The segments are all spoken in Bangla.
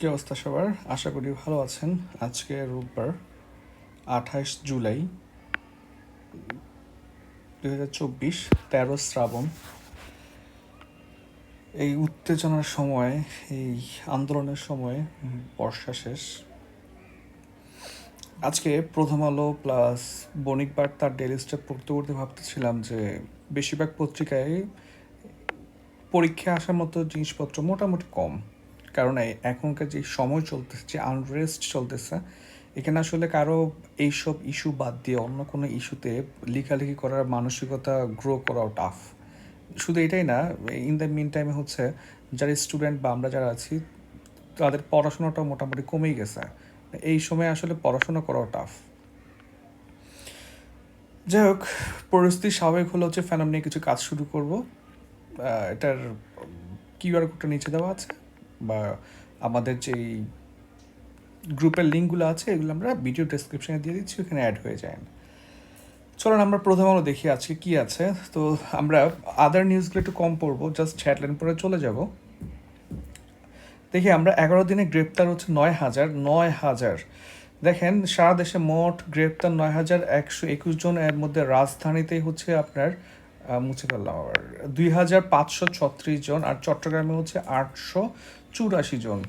কি অবস্থা সবার? আশা করি ভালো আছেন। আজকে রোববার, আঠাশ জুলাই দু হাজার চব্বিশ, তেরো শ্রাবণ। এই উত্তেজনার সময়, এই আন্দোলনের সময়, বর্ষা শেষ। আজকে প্রথম আলো প্লাস বণিক বার্তার ডেলি স্টেপ পড়তে পড়তে ভাবতেছিলাম যে, বেশিরভাগ পত্রিকায় পরীক্ষা আসার মতো জিনিসপত্র মোটামুটি কম। কারণ এখনকার যে সময় চলতেছে, যে আনরেস্ট চলতেছে, এখানে আসলে কারও এইসব ইস্যু বাদ দিয়ে অন্য কোনো ইস্যুতে লেখালেখি করার মানসিকতা গ্রো করাও টাফ শুধু এটাই না ইন দ্য মিন টাইমে হচ্ছে যারা স্টুডেন্ট বা আমরা যারা আছি, তাদের পড়াশোনাটাও মোটামুটি কমেই গেছে। এই সময় আসলে পড়াশোনা করাও টাফ যাই হোক, পরিস্থিতি স্বাভাবিক হলে হচ্ছে ফ্যানাম নিয়ে কিছু কাজ শুরু করব। এটার কিউআর কোডটা নিচে দেওয়া আছে। বা আমাদের যেই গ্রুপের লিঙ্কগুলো আছে, এগুলো আমরা ভিডিও ডেসক্রিপশনে দিয়ে দিচ্ছি, ওখানে অ্যাড হয়ে যায়। চলুন আমরা প্রথম আলো দেখি আজকে কি আছে। তো আমরা আদার নিউজগুলো একটু কম পড়ব জাস্ট হেডলাইন পরে চলে যাব। দেখি আমরা এগারো দিনে গ্রেপ্তার হচ্ছে নয় হাজার নয় হাজার। দেখেন, সারা দেশে মোট গ্রেপ্তার নয় হাজার একশো একুশ জন, এর মধ্যে রাজধানীতেই হচ্ছে আপনার মুছে ফেললাম আবার। দুই হাজার পাঁচশো ছত্রিশ জন, আর চট্টগ্রামে হচ্ছে আটশো চুরাশি জন।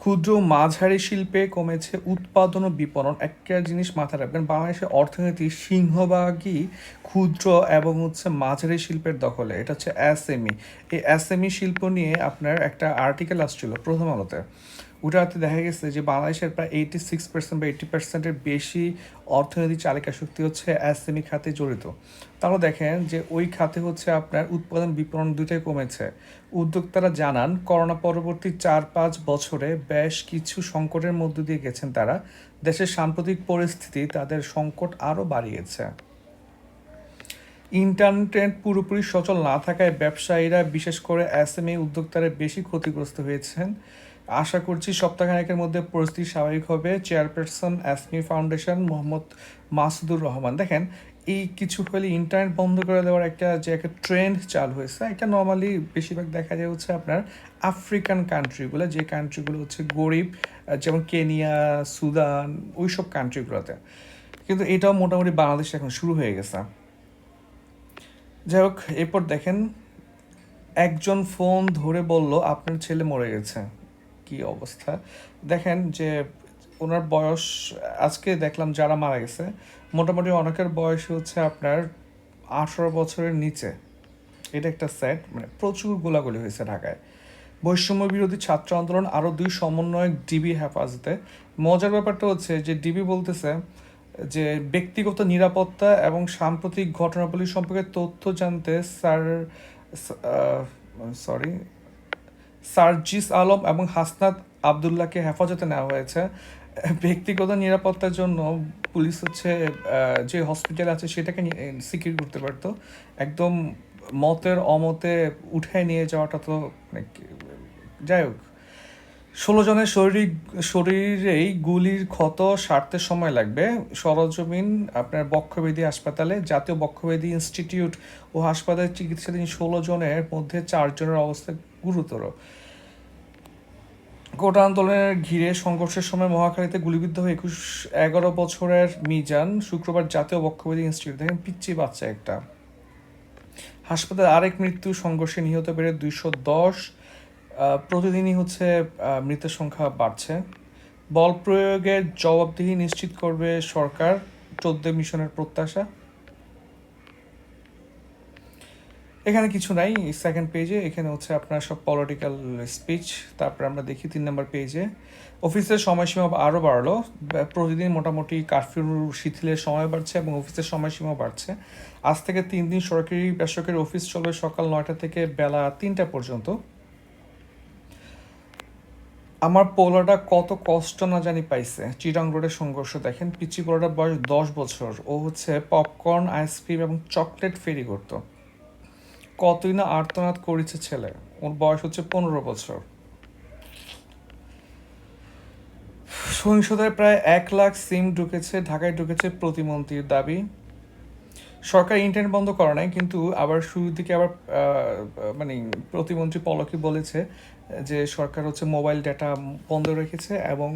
ক্ষুদ্র মাঝারি শিল্পে কমেছে উৎপাদন ও বিপণন। একটা জিনিস মাথায় রাখবেন বাংলাদেশের অর্থনীতি সিংহভাগই ক্ষুদ্র এবং হচ্ছে মাঝারি শিল্পের দখলে। এটা হচ্ছে এসএমই এই এসএমই শিল্প নিয়ে আপনার একটা আর্টিকেল আসছিল প্রথম আলোতে। ওটাতে দেখা গেছে যে বাংলাদেশের প্রায় এইটি সিক্স পার্সেন্ট বা এইটি পার্সেন্টের বেশি অর্থনৈতিক চালিকা শক্তি হচ্ছে এসএমই খাতে জড়িত। তাহলে দেখেন যে ওই খাতে হচ্ছে আপনার উৎপাদন বিপণন দুটোই কমেছে। উদ্যোক্তারা জানান, করোনা পরবর্তী চার পাঁচ বছরে বেশ কিছু সংকটের মধ্য দিয়ে গেছেন তারা। দেশের সাম্প্রতিক পরিস্থিতি তাদের সংকট আরও বাড়িয়েছে। ইন্টারনেট পুরোপুরি সচল না থাকায় ব্যবসায়ীরা, বিশেষ করে এসএমই উদ্যোক্তারা বেশি ক্ষতিগ্রস্ত হয়েছেন। আশা করছি সপ্তাহখানেকের মধ্যে পরিস্থিতি স্বাভাবিক হবে। Chairperson SME foundation Mohammad Masudur Rahman. দেখেন এই কিছু হলে ইন্টারনেট বন্ধ করে দেওয়ার একটা যে একটা ট্রেন্ড চালু হয়েছে, এটা নর্মালি বেশিরভাগ দেখা যায় হচ্ছে আপনার আফ্রিকান কান্ট্রিগুলো যে কান্ট্রিগুলো হচ্ছে গরিব যেমন কেনিয়া সুদান ওই সব কান্ট্রিগুলোতে কিন্তু এটাও মোটামুটি বাংলাদেশে এখন শুরু হয়ে গেছে। যাই হোক, এরপর দেখেন, একজন ফোন ধরে বলল, আপনার ছেলে মরে গেছে। কি অবস্থা? দেখেন যে ওনার বয়স, আজকে দেখলাম যারা মারা গেছে, মোটামুটি অনেকের বয়স হচ্ছে আপনার আঠারো বছরের নিচে। এটা একটা সেট মানে প্রচুর গোলাগুলি হয়েছে ঢাকায়। বৈষম্য বিরোধী ছাত্র আন্দোলন আরও দুই সমন্বয়ক ডিবি হেফাজতে। মজার ব্যাপারটা হচ্ছে যে ডিবি বলতেছে যে ব্যক্তিগত নিরাপত্তা এবং সাম্প্রতিক ঘটনাবলী সম্পর্কে তথ্য জানতে স্যার সরি সার্জিস আলম এবং হাসনাত আবদুল্লাহকে হেফাজতে নেওয়া হয়েছে। ব্যক্তিগত নিরাপত্তার জন্য পুলিশ হচ্ছে যে হসপিটাল আছে সেটাকে সিকিউর করতে পারতো। একদম মতের অমতে উঠে নিয়ে যাওয়াটা তো মানে যাই হোক। ষোলো জনের শরীর, শরীরেই গুলির ক্ষত সারতে সময় লাগবে। সরজমিন, আপনার বক্ষবেদী হাসপাতালে, জাতীয় বক্ষবেদী ইনস্টিটিউট ও হাসপাতালে চিকিৎসাধীন ষোলো জনের মধ্যে চারজনের অবস্থা গুরুতর। কোটা আন্দোলনের ঘিরে সংঘর্ষের সময় মহাখালীতে গুলিবিদ্ধ হয়ে একুশ এগারো বছরের মিজান শুক্রবার জাতীয় বক্ষবেদী ইনস্টিটিউট দেখেন পিচ্ছি বাচ্চা একটা। হাসপাতালে আরেক মৃত্যু, সংঘর্ষে নিহত বেড়ে দুইশো দশ প্রতিদিনই হচ্ছে মৃতের সংখ্যা বাড়ছে। বল প্রয়োগের জবাবদিহি নিশ্চিত করবে সরকার, চোদ্দ মিশনের প্রত্যাশা। এখানে কিছু নাই সেকেন্ড পেজে এখানে হচ্ছে আপনার সব পলিটিক্যাল স্পিচ তারপরে আমরা দেখি তিন নম্বর পেজে অফিসের সময়সীমা আরও বাড়লো। প্রতিদিন মোটামুটি কারফিউ শিথিলের সময় বাড়ছে এবং অফিসের সময়সীমা বাড়ছে। আজ থেকে তিন দিন সরকারি বেসরকারি অফিস চলবে সকাল নয়টা থেকে বেলা তিনটা পর্যন্ত। আমার পোলাটা কত কষ্ট না জানি পাইছে। চিটাং রোডের সংঘর্ষ দেখেন। পিচি পোলাটার বয়স দশ বছর। ও হচ্ছে পপকর্ন আইসক্রিম এবং চকলেট ফেরি করতো। কতই না আর্তনাদ করেছে ছেলে? ওর বয়স হচ্ছে পনেরো বছর। সহিংসতায় প্রায় এক লাখ সিম ঢুকেছে, ঢাকায় ঢুকেছে প্রতিমন্ত্রীর দাবি। সরকার ইন্টারনেট বন্ধ করে নাই, কিন্তু আবার শুরুর দিকে আবার মানে প্রতিমন্ত্রী পলকি বলেছে যে সরকার হচ্ছে মোবাইল ডেটা বন্ধ রেখেছে এবং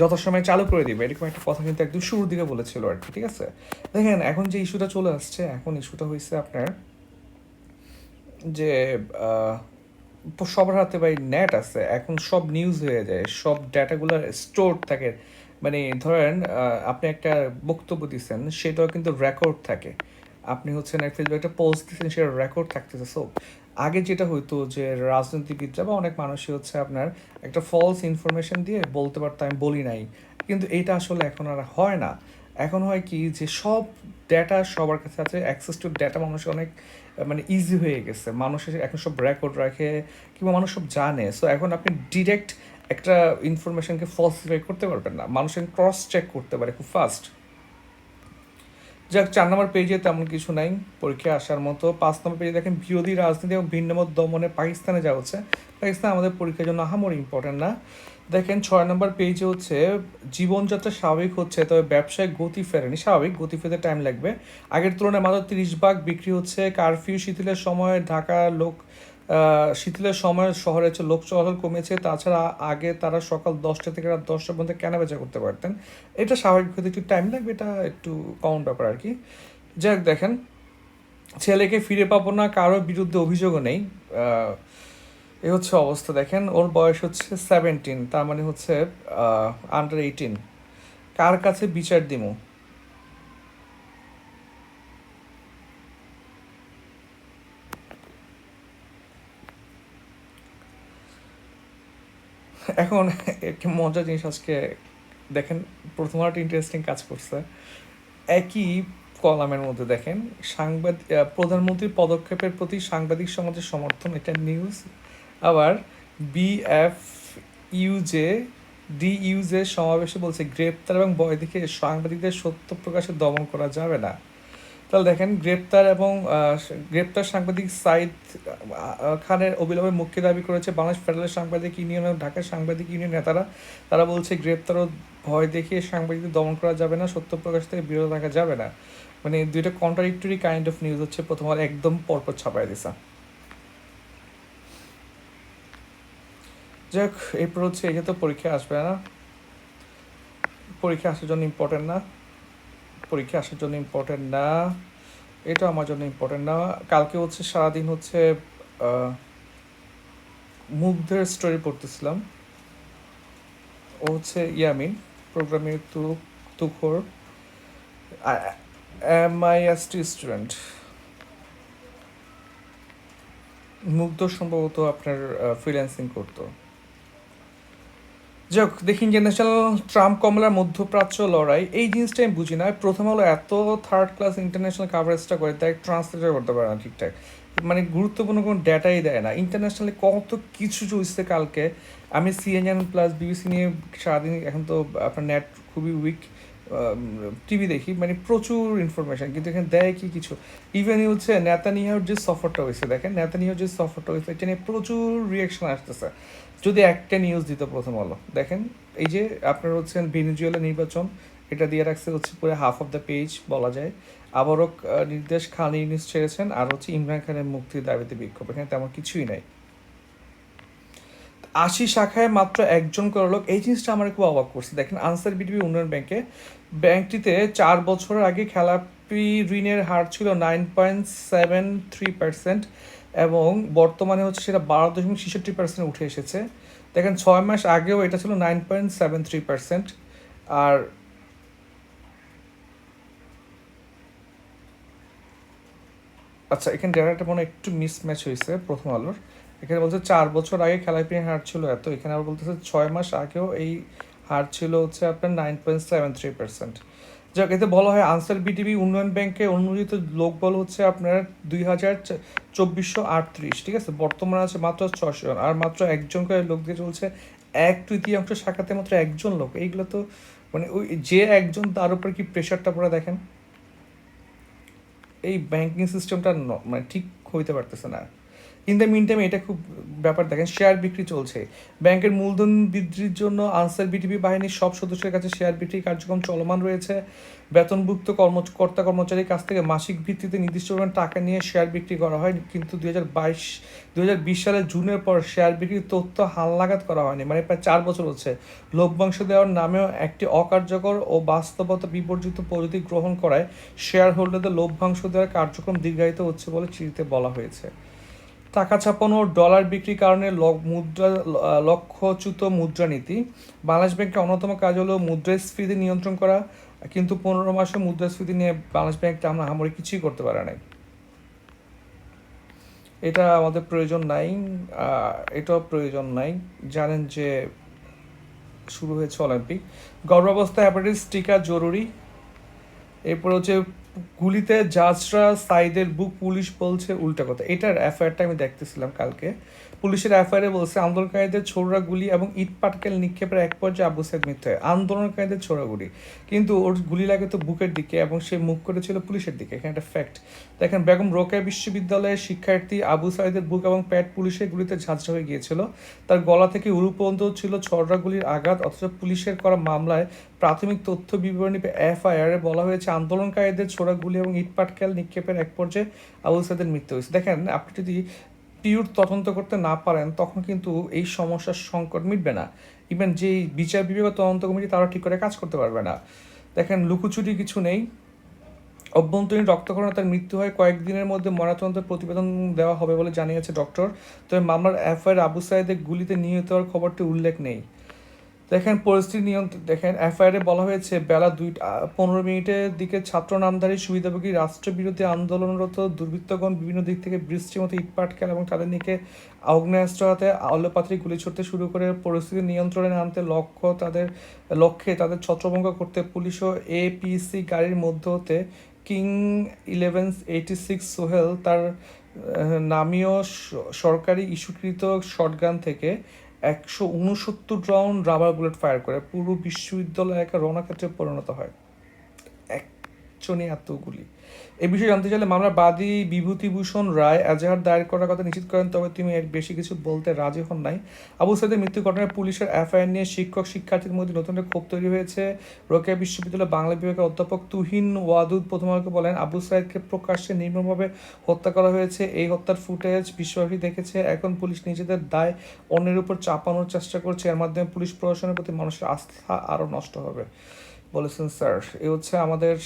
যথাসময়ে চালু করে দিবে। এরকম একটা কথা কিন্তু একদম শুরুর দিকে বলেছিল আর কি, ঠিক আছে? দেখেন, এখন যে ইস্যুটা চলে আসছে, এখন ইস্যুটা হয়েছে আপনার যে সবার হাতে ভাই নেট আছে, এখন সব নিউজ হয়ে যায়, সব ডেটাগুলো স্টোর থাকে। মানে ধরেন আপনি একটা বক্তব্য দিচ্ছেন সেটাও কিন্তু রেকর্ড থাকে। আপনি হচ্ছে না ফেসবুকে একটা পোস্ট দিচ্ছেন সেটা রেকর্ড থাকতেছে। সো আগে যেটা হতো যে রাজনীতিবিদরা বা অনেক মানুষই হচ্ছে আপনার একটা ফলস ইনফরমেশন দিয়ে বলতে পারতো, আমি বলি নাই। কিন্তু এটা আসলে এখন আর হয় না। এখন হয় কি যে সব ডেটা সবার কাছে আছে অ্যাক্সেস টু ডেটা মানুষের অনেক মানে ইজি হয়ে গেছে। মানুষের এখন সব রেকর্ড রাখে কিংবা মানুষ সব জানে। সো এখন আপনি ডিরেক্ট একটা ইনফরমেশনকে ফলসিফাই করতে পারবেন না। মানুষ ক্রস চেক করতে পারে খুব ফাস্ট যাক, চার নম্বর পেজে তেমন কিছু নাই পরীক্ষা আসার মতো। পাঁচ নম্বর পেজে দেখেন, বিরোধী রাজনীতি এবং ভিন্নমত দমনে পাকিস্তানে যা হচ্ছে, পাকিস্তান আমাদের পরীক্ষার জন্য আহামরি ইম্পর্টেন্ট না। দেখেন, ছয় নম্বর পেজে হচ্ছে, জীবনযাত্রা স্বাভাবিক হচ্ছে, তবে ব্যবসায় গতি ফেরেনি। স্বাভাবিক, গতি ফেরতে টাইম লাগবে। আগের তুলনায় মাত্র তিরিশ ভাগ বিক্রি হচ্ছে কারফিউ শিথিলের সময় ঢাকা লোক শীতলের সময় শহরে হচ্ছে লোক চলাচল কমেছে তাছাড়া আগে তারা সকাল দশটা থেকে রাত দশটা পর্যন্ত কেনা বেচা করতে পারতেন। এটা স্বাভাবিক হতে একটু টাইম লাগবে, এটা একটু কমন ব্যাপার আর কি। যাক দেখেন, ছেলেকে ফিরে পাবো না, কারোর বিরুদ্ধে অভিযোগও নেই। এ হচ্ছে অবস্থা, দেখেন, ওর বয়স হচ্ছে সেভেন্টিন তার মানে হচ্ছে আন্ডার এইটিন কার কাছে বিচার দিমু? এখন একটা মজার জিনিস আজকে দেখেন, প্রথম একটা ইন্টারেস্টিং কাজ করছে। একই কলামের মধ্যে দেখেন সাংবাদিক প্রধানমন্ত্রীর পদক্ষেপের প্রতি সাংবাদিক সমাজের সমর্থন, এটা নিউজ আবার বিএফ ইউজে ডি ইউজে সমাবেশে বলছে, গ্রেপ্তার এবং বয় দেখে সাংবাদিকদের সত্য প্রকাশে দমন করা যাবে না। তাহলে দেখেন, গ্রেপ্তার এবং গ্রেপ্তার সাংবাদিক সাইদ খানের অবিলম্বে মুক্তি দাবি করেছে বাংলাদেশ ফেডারেল সাংবাদিক ইউনিয়ন এবং ঢাকার সাংবাদিক ইউনিয়ন নেতারা। তারা বলছে, গ্রেপ্তার ও ভয় দেখিয়ে সাংবাদিকদের দমন করা যাবে না, সত্য প্রকাশ থেকে বিরত রাখা যাবে না। মানে দুইটা কন্ট্রাডিক্টরি কাইন্ড অফ নিউজ হচ্ছে প্রথমবার একদম পরপর ছাপাই দিছে। যাক, এরপর হচ্ছে এই তো পরীক্ষা আসবে না। পরীক্ষা আসার জন্য ইম্পর্টেন্ট না। পরীক্ষা আসার জন্য ইম্পর্টেন্ট না। এটা আমার জন্য ইম্পর্টেন্ট না। কালকে হচ্ছে সারাদিন হচ্ছে মুগ্ধের স্টোরি পড়তেছিলাম। ও হচ্ছে ইয়ামিন প্রোগ্রামিং তুক তুখোর। M I S T student Mugdho সম্ভবত আপনার ফ্রিল্যান্সিং করতো। যাক, দেখি ইন্টারন্যাশনাল ট্রাম্প কমলার মধ্যপ্রাচ্য লড়াই। এই জিনিসটা আমি বুঝি না। প্রথম হলো এত থার্ড ক্লাস ইন্টারন্যাশনাল কাভারেজটা করে তাই ট্রান্সলেটার করতে পারে না ঠিকঠাক। মানে গুরুত্বপূর্ণ কোনো ডেটাই দেয় না। ইন্টারন্যাশনালি কত কিছু চলছে কালকে। আমি সিএনএন প্লাস বিবিসি নিয়ে সারাদিন এখন তো আপনার নেট খুবই উইক টিভি দেখি। মানে প্রচুর ইনফরমেশন কিন্তু এখানে দেয় কি কিছু? ইভেন হচ্ছে নেতানিয়ার যে সফরটা হয়েছে, দেখেন নেতানিয়ার যে সফরটা হয়েছে, এটা নিয়ে প্রচুর রিয়াকশন আসতেছে। যদি একটা নিউজ দিত প্রথম আলো, দেখেন, এই যে আপনার হচ্ছেন ভেনিজুয়েলা নির্বাচন, এটা দিয়ে রাখছে হচ্ছে পুরো হাফ অফ দ্য পেজ বলা যায়। আবারও নির্দেশ খান ইউনিস ছেড়েছেন, আর হচ্ছে ইমরান খানের মুক্তির দাবিতে বিক্ষোভ, এখানে তেমন কিছুই নাই। আশি শাখায় মাত্র একজন করে লোক, এই জিনিসটা আমার খুব অবাক করছে। দেখেন, আনসার বিডিবি উন্নয়ন ব্যাংকে, ব্যাংকটিতে চার বছরের আগে খেলাপি ঋণের হার ছিল nine point seven three percent এবং বর্তমানে হচ্ছে সেটা বারো দশমিক ছেষট্টি পার্সেন্ট উঠে এসেছে। দেখেন ছয় মাস আগেও এটা ছিল nine point seven three percent আর আচ্ছা এখানে ডেটাটা মনে একটু মিসম্যাচ হয়েছে প্রথম আলোর। এখানে বলছে চার বছর আগে খেলাপির হার ছিল এত। এখানে আবার বলতেছে ছয় মাস আগেও এই হার ছিল হচ্ছে আপনার nine point seven three percent যাক, এতে বলা হয় আনসার বিটিভি উন্নয়ন ব্যাংকে অনুমোদিত লোকবল হচ্ছে আপনার দুই হাজার চব্বিশশো আটত্রিশ, ঠিক আছে? বর্তমানে আছে মাত্র ছশো জন, আর মাত্র একজন করে লোক দিয়ে চলছে এক তৃতীয়াংশ শাখাতে মাত্র একজন লোক। এইগুলো তো মানে ওই যে একজন তার উপর কি প্রেশারটা পড়ে দেখেন? এই ব্যাংকিং সিস্টেমটা মানে ঠিক হইতে পারতেছে না। ইন দ্য মিন টাইম এটা খুব ব্যাপার দেখেন শেয়ার বিক্রি চলছে। ব্যাংকের মূলধন বৃদ্ধির জন্য আনসার বিটিপি বাহিনীর সব সদস্যের কাছে শেয়ার বিক্রি কার্যক্রম চলমান রয়েছে। বেতনভুক্ত কর্মকর্তা কর্মচারীর কাছ থেকে মাসিক ভিত্তিতে নির্দিষ্ট পরিমাণ টাকা নিয়ে শেয়ার বিক্রি করা হয়, কিন্তু দুই হাজার বাইশ, দুই হাজার বিশ সালের জুনের পর শেয়ার বিক্রির তথ্য হালনাগাদ করা হয়নি। মানে প্রায় চার বছর হচ্ছে। লভ্যাংশ দেওয়ার নামেও একটি অকার্যকর ও বাস্তবতা বিবর্জিত পদ্ধতি গ্রহণ করায় শেয়ার হোল্ডারদের লভ্যাংশ দেওয়ার কার্যক্রম দীর্ঘায়িত হচ্ছে বলে চিঠিতে বলা হয়েছে। টাকা ছাপানো ডলার বিক্রির কারণে মুদ্রা লক্ষ্যচ্যুত মুদ্রানীতি বাংলাদেশ ব্যাংকের অন্যতম কাজ হলো মুদ্রাস্ফীতি নিয়ন্ত্রণ করা, কিন্তু পনেরো মাসে মুদ্রাস্ফীতি নিয়ে বাংলাদেশ ব্যাংক আমরা হামরি কিছুই করতে পারে নাই। এটা আমাদের প্রয়োজন নাই এটাও প্রয়োজন নাই। জানেন যে শুরু হয়েছে অলিম্পিক। গর্ভাবস্থা হ্যাপাটাইটিস টিকা জরুরি। এরপর হচ্ছে গুলিতে জাজরা সাইদের বুক পুলিশ বলছে উল্টা কথা। এটার এফআইআরটা আমি দেখতেছিলাম কালকে। পুলিশের এফআইআরে বলছে, আন্দোলনকারীদের ছোড়া গুলি এবং ইট পাটকেল নিক্ষেপের এক পর্যায়ে আবু সাইদ মৃত্যু হয়। আন্দোলনকারীদের ছোড়া গুলি। কিন্তু ওর গুলি লাগে তো বুকের দিকে এবং সে মুখ করেছিল পুলিশের দিকে। এখানে একটা ফ্যাক্ট দেখেন, বেগম রোকেয়া বিশ্ববিদ্যালয়ের শিক্ষার্থী আবু সাইদের বুক এবং প্যাট পুলিশের গুলিতে ঝাঁঝরা হয়ে গিয়েছিল। তার গলা থেকে উরু পর্যন্ত ছিল ছড়রা গুলির আঘাত, অথচ পুলিশের করা মামলায় প্রাথমিক তথ্য বিবরণী এফআইআর বলা হয়েছে, আন্দোলনকারীদের ছোড়া গুলি এবং ইটপাটকেল নিক্ষেপের এক পর্যায়ে আবু সাইদের মৃত্যু হয়েছে। দেখেন, আপনি যদি পিওর তদন্ত করতে না পারেন, তখন কিন্তু এই সমস্যার সংকট মিটবে না। ইভেন যে বিচার বিভাগ তদন্ত কমিটি তারা ঠিক করে কাজ করতে পারবে না। দেখেন, লুকোচুরি কিছু নেই। অভ্যন্তরীণ রক্তকরণে তার মৃত্যু হয় কয়েকদিনের মধ্যে। ময়নাতদন্তের প্রতিবেদন দেওয়া হবে বলে জানিয়েছে ডক্টর। তবে মামলার এফআইআর আবু সাইদের গুলিতে নিহত হওয়ার খবরটি উল্লেখ নেই। দেখেন পরিস্থিতি নিয়ন্ত্রণ, দেখেন এফআইআরে বলা হয়েছে, বেলা দুই পনেরো মিনিটের দিকে ছাত্র নামধারী সুবিধাভোগী রাষ্ট্রবিরোধী আন্দোলনরত দুর্বৃত্তগণ বিভিন্ন দিক থেকে বৃষ্টির মতো ইটপাটকেল এবং তাদের নিকে আগ্নেয়াস্ত্র হাতে আলোপাত্রি গুলি ছুটতে শুরু করে পরিস্থিতি নিয়ন্ত্রণে আনতে লক্ষ্য তাদের, লক্ষ্যে তাদের ছত্রভঙ্গ করতে পুলিশ ও এপিসি গাড়ির মধ্য হতে king eleven eighty six Sohel তার নামীয় সরকারি ইস্যুকৃত শটগান থেকে একশো উনসত্তর রাউন্ড রাবার বুলেট ফায়ার করে পুরো বিশ্ববিদ্যালয় একা রণক্ষেত্রে পরিণত হয়। একজনে এতগুলি এই বিষয়ে জানতে চাইলে মামলার বাদী বিভূতিভূষণ রায় এজাহার দায়ের করার কথা নিশ্চিত করেন, তবে তিনি এর বেশি কিছু বলতে রাজি হন নাই। আবু সাইদের মৃত্যু ঘটনায় পুলিশের এফআইআর নিয়ে শিক্ষক, শিক্ষার্থীদের মধ্যে নতুন একটা ক্ষোভ তৈরি হয়েছে। রোকেয়া বিশ্ববিদ্যালয়ের বাংলা বিভাগের অধ্যাপক তুহিন ওয়াদুদ প্রথম আলোকে বলেন, আবু সাইদকে প্রকাশ্যে নির্মমভাবে হত্যা করা হয়েছে। এই হত্যার ফুটেজ বিশ্বব্যাপী দেখেছে। এখন পুলিশ নিজেদের দায় অন্যের উপর চাপানোর চেষ্টা করছে। এর মাধ্যমে পুলিশ প্রশাসনের প্রতি মানুষের আস্থা আরও নষ্ট হবে বলেছেন, স্যার। এ হচ্ছে আমাদের